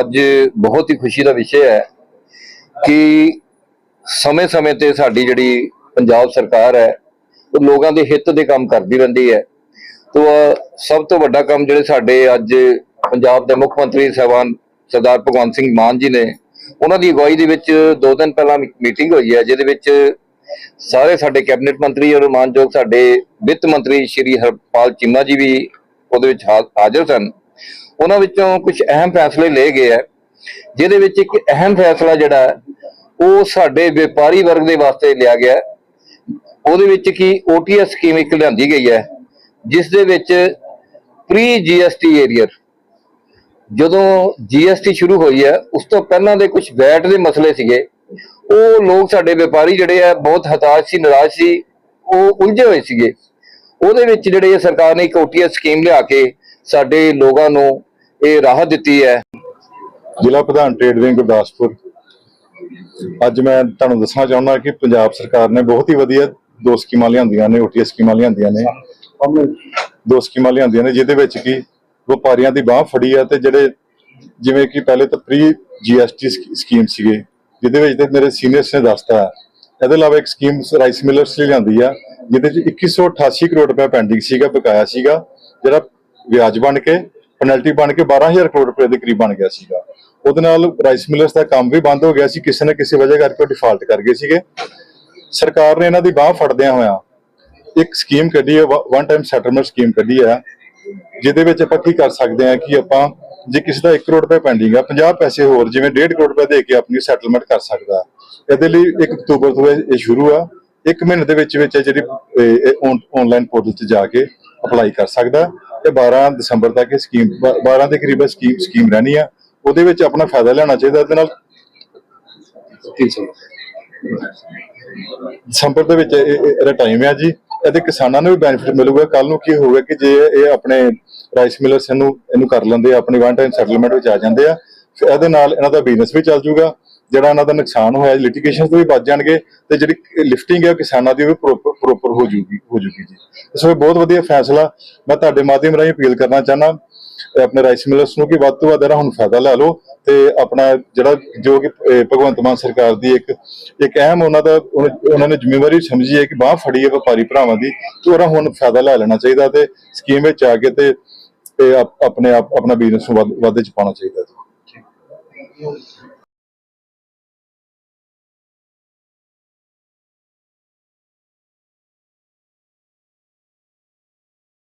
ਅੱਜ ਬਹੁਤ ਹੀ ਖੁਸ਼ੀ ਦਾ ਵਿਸ਼ਾ ਹੈ ਕਿ ਸਮੇਂ-ਸਮੇਂ ਤੇ ਸਾਡੀ ਜਿਹੜੀ ਪੰਜਾਬ ਸਰਕਾਰ ਹੈ, ਉਹ ਲੋਕਾਂ ਦੇ ਹਿੱਤ ਦੇ ਕੰਮ ਕਰਦੀ ਰਹਿੰਦੀ ਹੈ। ਤੋ ਸਭ ਤੋਂ ਵੱਡਾ ਕੰਮ ਜਿਹੜੇ ਸਾਡੇ ਅੱਜ ਪੰਜਾਬ ਦੇ ਮੁੱਖ ਮੰਤਰੀ ਸਾਹਿਬਾਨ ਸਰਦਾਰ ਭਗਵੰਤ ਸਿੰਘ ਮਾਨ ਜੀ ਨੇ, ਉਹਨਾਂ ਦੀ ਅਗਵਾਈ ਦੇ ਵਿੱਚ ਦੋ ਦਿਨ ਪਹਿਲਾਂ ਮੀਟਿੰਗ ਹੋਈ ਹੈ, ਜਿਹਦੇ ਵਿੱਚ ਸਾਰੇ ਸਾਡੇ ਕੈਬਨਿਟ ਮੰਤਰੀ ਔਰ ਮਾਨਯੋਗ ਸਾਡੇ ਵਿੱਤ ਮੰਤਰੀ ਸ਼੍ਰੀ ਹਰਪਾਲ ਚੀਮਾ ਜੀ ਵੀ ਉਹਦੇ ਵਿੱਚਹਾ- ਹਾਜ਼ਰ ਸਨ। ਉਹਨਾਂ ਵਿੱਚੋਂ ਕੁਝ ਅਹਿਮ ਫੈਸਲੇ ਲਏ ਗਏ ਹੈ ਜਿਹਦੇ ਵਿੱਚ ਇੱਕ ਅਹਿਮ ਫੈਸਲਾ ਜਿਹੜਾ ਹੈ, ਉਹ ਸਾਡੇ ਵਪਾਰੀ ਵਰਗ ਦੇ ਵਾਸਤੇ ਲਿਆ ਗਿਆ। ਉਹਦੇ ਵਿੱਚ ਕੀ OTS ਸਕੀਮ ਇੱਕ ਲਿਆਂਦੀ ਗਈ ਹੈ ਜਿਸ ਦੇ ਵਿੱਚ ਪ੍ਰੀ GST ਏਰੀਅਰ ਜਦੋਂ GST ਸ਼ੁਰੂ ਹੋਈ ਹੈ ਉਸ ਤੋਂ ਪਹਿਲਾਂ ਦੇ ਕੁਝ ਵੈਟ ਦੇ ਮਸਲੇ ਸੀਗੇ। ਉਹ ਲੋਕ ਸਾਡੇ ਵਪਾਰੀ ਜਿਹੜੇ ਆ ਬਹੁਤ ਹਤਾਸ਼ ਸੀ ਨਿਰਾਸ਼ ਸੀ ਉਹ ਉਲਝੇ ਹੋਏ ਸੀਗੇ। ਉਹਦੇ ਵਿੱਚ ਜਿਹੜੇ ਸਰਕਾਰ ਨੇ ਇੱਕ OTS ਸਕੀਮ ਲਿਆ ਕੇ ਸਾਡੇ ਲੋਕਾਂ ਨੂੰ ਇਹ ਰਾਹਤ ਦਿੱਤੀ ਹੈ। ਜ਼ਿਲ੍ਹਾ ਪ੍ਰਧਾਨ ਟ੍ਰੇਡ ਵਿੰਗ ਗੁਰਦਾਸਪੁਰ। ਅੱਜ ਮੈਂ ਤੁਹਾਨੂੰ ਦੱਸਣਾ ਚਾਹੁੰਦਾ ਕਿ ਪੰਜਾਬ ਸਰਕਾਰ ਨੇ ਬਹੁਤ ਹੀ ਵਧੀਆ ਦੋ ਸਕੀਮਾਂ ਲਿਆਂਦੀਆਂ ਨੇ ਓਟੀਐਸ ਸਕੀਮਾਂ ਲਿਆਂਦੀਆਂ ਨੇ। ਦੋ ਸਕੀਮਾਂ ਲਿਆਂਦੀਆਂ ਨੇ ਜਿਹਦੇ ਵਿੱਚ ਕੀ ਵਪਾਰੀਆਂ ਦੀ ਬਾਹ ਫੜੀ ਆ ਤੇ ਜਿਹੜੇ ਜਿਵੇਂ ਕਿ ਪਹਿਲੇ ਤਾਂ ਪ੍ਰੀ ਜੀਐਸਟੀ ਸਕੀਮ ਸੀਗੇ, ਜਿਹਦੇ ਵਿੱਚ ਤੇ ਮੇਰੇ ਸੀਨੀਅਰਸ ਨੇ ਦੱਸਤਾ ਇਹਦੇ ਇਲਾਵਾ ਇੱਕ ਸਕੀਮ ਰਾਈਸ ਮਿਲਰਸ ਲਈ ਲਿਆਂਦੀ ਆ, ਜਿਹਦੇ ਚ 2188 ਕਰੋੜ ਰੁਪਏ ਪੈਂਡਿੰਗ ਸੀਗਾ, ਬਕਾਇਆ ਸੀਗਾ, ਜਿਹੜਾ ਵਿਆਜ ਬਣ ਕੇ ਪੈਨਲਟੀ ਬਣ ਕੇ 12000 ਕਰੋੜ ਰੁਪਏ ਦੇ ਕਰੀਬ ਬਣ ਗਿਆ ਸੀਗਾ। ਉਹਦੇ ਨਾਲ ਰਾਈਸ ਮਿਲਰਸ ਦਾ ਕੰਮ ਵੀ ਬੰਦ ਹੋ ਗਿਆ ਸੀ, ਕਿਸੇ ਨਾ ਕਿਸੇ ਵਜ੍ਹਾ ਕਰਕੇ ਉਹ ਡਿਫਾਲਟ ਕਰ ਗਏ ਸੀਗੇ। ਸਰਕਾਰ ਨੇ ਇਹਨਾਂ ਦੀ ਬਾਹ ਫੜਦਿਆਂ ਹੋਇਆਂ ਇੱਕ ਸਕੀਮ ਕੱਢੀ ਹੈ ਵਨ ਟਾਈਮ ਸੈਟਲਮੈਂਟ ਸਕੀਮ ਕੱਢੀ ਹੈ, ਜਿਹਦੇ ਵਿੱਚ ਆਪਾਂ ਕੀ ਕਰ ਸਕਦੇ ਹਾਂ ਕਿ ਆਪਾਂ ਜੇ ਕਿਸੇ ਦਾ 1 ਕਰੋੜ ਰੁਪਏ ਪੈਂਡਿੰਗ ਆ 50 ਪੈਸੇ ਹੋਰ ਜਿਵੇਂ 1.5 ਕਰੋੜ ਰੁਪਏ ਦੇ ਕੇ ਆਪਣੀ ਸੈਟਲਮੈਂਟ ਕਰ ਸਕਦਾ। ਇਹਦੇ ਲਈ 1 ਅਕਤੂਬਰ ਤੋਂ ਇਹ ਸ਼ੁਰੂ ਆ। ਇੱਕ ਮਹੀਨੇ ਦੇ ਵਿੱਚ ਵਿੱਚ ਇਹ ਜਿਹੜੀ ਆਨਲਾਈਨ ਪੋਰਟਲ ਤੇ ਜਾ ਕੇ ਅਪਲਾਈ ਕਰ ਸਕਦਾ ਤੇ 12 ਦਸੰਬਰ ਤੱਕ ਇਹ ਸਕੀਮ 12 ਦੇ ਕਰੀਬ ਸਕੀਮ ਸਕੀਮ ਰਹਿਣੀ ਆ। ਉਹਦੇ ਵਿੱਚ ਆਪਣਾ ਫਾਇਦਾ ਲੈਣਾ ਚਾਹੀਦਾ ਇਹਦੇ ਨਾਲ ਦਸੰਬਰ ਦੇ ਵਿੱਚ ਇਹ- ਇਹ- ਇਹਦਾ ਟਾਈਮ ਹੈ ਜੀ। ਇਹਦੇ ਕਿਸਾਨਾਂ ਨੂੰ ਵੀ ਬੈਨੀਫਿਟ ਮਿਲੂਗਾ। ਕੱਲ ਨੂੰ ਕੀ ਹੋਊਗਾ ਕਿ ਜੇ ਇਹ ਆਪਣੇ ਰਾਈਸ ਮਿਲਰਸ ਇਹਨੂੰ ਇਹਨੂੰ ਕਰ ਲੈਂਦੇ ਆ ਆਪਣੀ ਵਨ ਟਾਈਮ ਸੈਟਲਮੈਂਟ ਵਿੱਚ ਆ ਜਾਂਦੇ ਆ ਫਿਰ ਇਹਦੇ ਨਾਲ ਇਹਨਾਂ ਦਾ ਬਿਜ਼ਨਸ ਵੀ ਚੱਲ ਜਾਊਗਾ ਜਿਹੜਾ ਇਹਨਾਂ ਦਾ ਨੁਕਸਾਨ ਹੋਇਆ ਲਿਟੀਗੇਸ਼ਨ ਤੋਂ ਵੀ ਬਚ ਜਾਣਗੇ ਤੇ ਜਿਹੜੀ ਲਿਫਟਿੰਗ ਹੈ ਕਿਸਾਨਾਂ ਦੀ ਉਹ ਪ੍ਰੋਪਰ ਹੋ ਜੂਗੀ ਹੋ ਜੂਗੀ ਜੀ। ਇਸ ਵਿੱਚ ਬਹੁਤ ਵਧੀਆ ਫੈਸਲਾ ਮੈਂ ਤੁਹਾਡੇ ਮਾਧਿਅਮ ਰਾਹੀਂ ਅਪੀਲ ਕਰਨਾ ਚਾਹਨਾ ਆਪਣੇ ਰਾਈਸ ਮਿਲਰਸ ਨੂੰ ਕਿ ਵੱਧ ਤੋਂ ਵੱਧ ਇਹਦਾ ਹੁਣ ਫਾਇਦਾ ਲੈ ਲਓ ਤੇ ਆਪਣਾ ਜਿਹੜਾ ਜੋ ਕਿ ਭਗਵੰਤ ਮਾਨ ਸਰਕਾਰ ਦੀ ਇੱਕ ਇੱਕ ਅਹਿਮ ਉਹਨਾਂ ਦਾ ਉਹਨਾਂ ਨੇ ਜ਼ਿੰਮੇਵਾਰੀ ਸਮਝੀ ਹੈ ਕਿ ਬਾਹ ਫੜੀ ਹੈ ਵਪਾਰੀ ਭਰਾਵਾਂ ਦੀ ਤੇ ਉਹਦਾ ਹੁਣ ਫਾਇਦਾ ਲੈ ਲੈਣਾ ਚਾਹੀਦਾ ਤੇ ਸਕੀਮ ਵਿੱਚ ਆ ਕੇ ਤੇ ਤੇ ਆਪਣੇ ਆਪ, ਆਪਣਾ ਬਿਜ਼ਨਸ ਨੂੰ ਵੱਧ- ਵਾਧੇ ਚ ਪਾਉਣਾ ਚਾਹੀਦਾ ਜੀ।